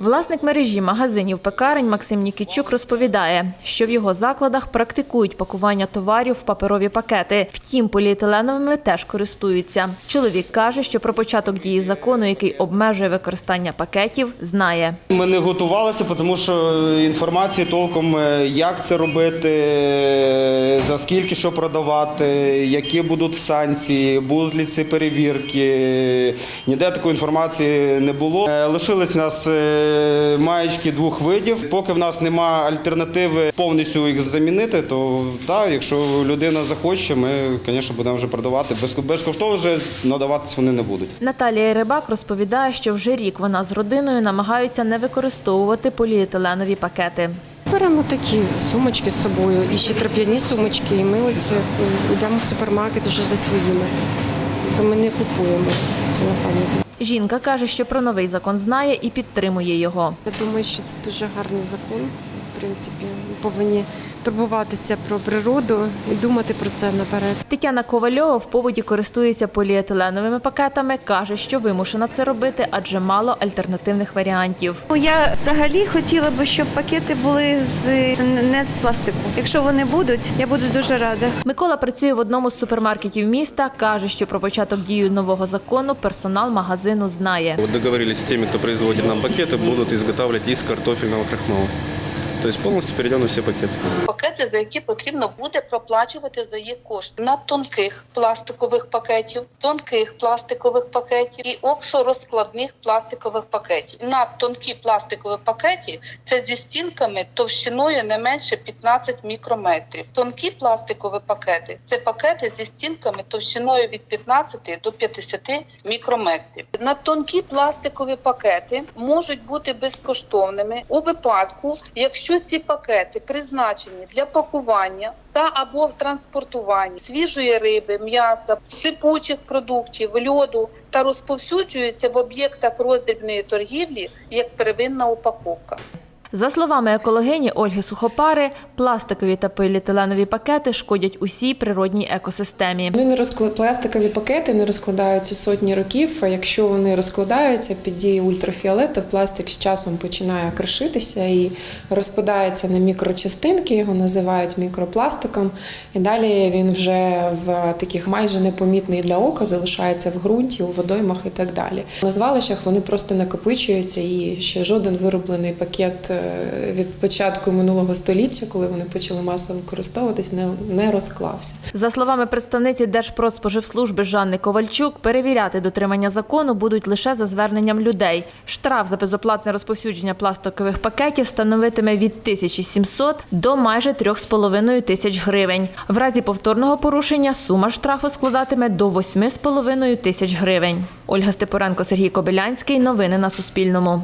Власник мережі магазинів пекарень Максим Нікітчук розповідає, що в його закладах практикують пакування товарів в паперові пакети. Втім, поліетиленовими теж користуються. Чоловік каже, що про початок дії закону, який обмежує використання пакетів, знає. Ми не готувалися, тому що інформації толком, е, як це робити, е, за скільки що продавати, які будуть санкції, будуть ли ці перевірки. Ніде такої інформації не було. Е, Лишились нас маєчки двох видів. Поки в нас нема альтернативи повністю їх замінити, то так, якщо людина захоче, ми, звісно, будемо вже продавати. Без- Безкоштовно вже надаватись вони не будуть. Наталія Рибак розповідає, що вже рік вона з родиною намагаються не використовувати поліетиленові пакети. Беремо такі сумочки з собою, і ще трап'яні сумочки, і ми ось е, йдемо в супермаркет вже за своїми. То ми не купуємо целофані. Жінка каже, що про новий закон знає і підтримує його. Я думаю, що це дуже гарний закон. Принципі, повинні турбуватися про природу і думати про це наперед. Тетяна Ковальова в поводі користується поліетиленовими пакетами. каже, що вимушена це робити, адже мало альтернативних варіантів. Ну, Я взагалі хотіла би, щоб пакети були з не з пластику. Якщо вони будуть, я буду дуже рада. Микола працює в одному з супермаркетів міста. каже, що про початок дії нового закону персонал магазину знає. Договорились с теми, кто производит нам пакеты, будут изготавливать из картофельного крахмала. То есть полностью перейдем на все пакеты. пакети, за які потрібно буде проплачувати за їх кошти на тонких пластикових пакетів, тонких пластикових пакетів і оксорозкладних пластикових пакетів. На тонкі пластикові пакеті це зі стінками товщиною не менше 15 мікрометрів. Тонкі пластикові пакети це пакети зі стінками товщиною від 15 до 50 мікрометрів. На тонкі пластикові пакети можуть бути безкоштовними у випадку, якщо ці пакети призначені для пакування та або в транспортуванні свіжої риби, м'яса, сипучих продуктів, льоду та розповсюджуються в об'єктах роздрібної торгівлі як первинна упаковка. За словами екологині Ольги Сухопари, пластикові та поліетиленові пакети шкодять усій природній екосистемі. Вони не розкла... пластикові пакети не розкладаються сотні років. Якщо вони розкладаються під дією ультрафіолету, пластик з часом починає кришитися і розпадається на мікрочастинки, його називають мікропластиком. І далі він вже в таких майже непомітний для ока залишається в ґрунті, у водоймах і так далі. На звалищах вони просто накопичуються, і ще жоден вироблений пакет е, від початку минулого століття, коли вони почали масово використовуватись, не, не розклався. За словами представниці Держпродспоживслужби Жанни Ковальчук, перевіряти дотримання закону будуть лише за зверненням людей. Штраф за безоплатне розповсюдження пластикових пакетів становитиме від 1700 до майже 3,5 тисяч гривень. В разі повторного порушення сума штрафу складатиме до 8,5 тисяч гривень. Ольга Степоренко, Сергій Кобилянський. Новини на Суспільному.